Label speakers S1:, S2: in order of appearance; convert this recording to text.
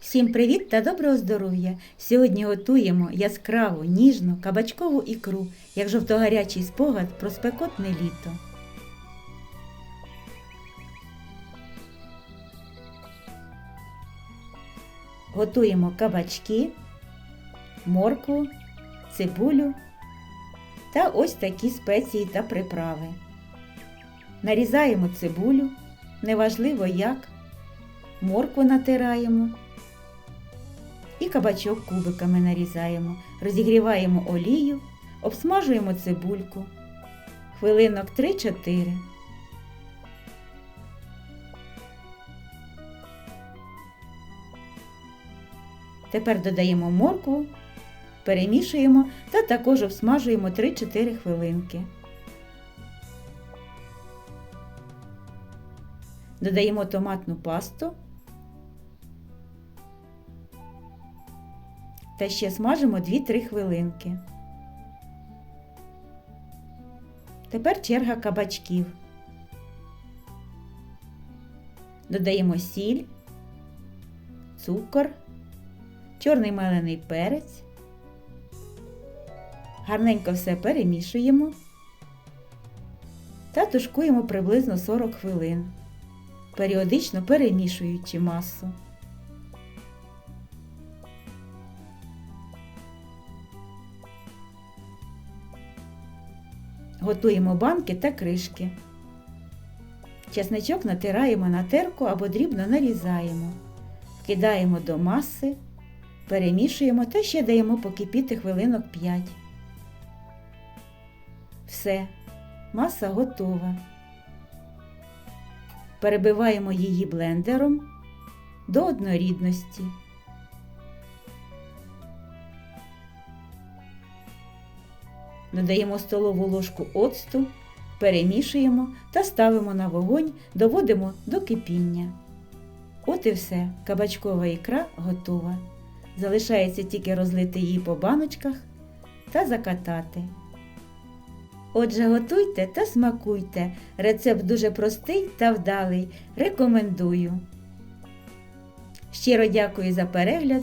S1: Всім привіт та доброго здоров'я! Сьогодні готуємо яскраву, ніжну кабачкову ікру, як жовтогарячий спогад про спекотне літо. Готуємо кабачки, моркву, цибулю та ось такі спеції та приправи. Нарізаємо цибулю, неважливо як, моркву натираємо і кабачок кубиками нарізаємо, розігріваємо олію, обсмажуємо цибульку. Хвилинок 3-4. Тепер додаємо моркву, перемішуємо та також обсмажуємо 3-4 хвилинки. Додаємо томатну пасту та ще смажимо 2-3 хвилинки. Тепер черга кабачків. Додаємо сіль, цукор, чорний мелений перець. Гарненько все перемішуємо та тушкуємо приблизно 40 хвилин, періодично перемішуючи масу. Готуємо банки та кришки. Чесничок натираємо на терку або дрібно нарізаємо. Вкидаємо до маси, перемішуємо та ще даємо покипіти хвилинок 5. Все, маса готова. Перебиваємо її блендером до однорідності. Додаємо столову ложку оцту, перемішуємо та ставимо на вогонь, доводимо до кипіння. От і все, кабачкова ікра готова. Залишається тільки розлити її по баночках та закатати. Отже, готуйте та смакуйте. Рецепт дуже простий та вдалий. Рекомендую. Щиро дякую за перегляд.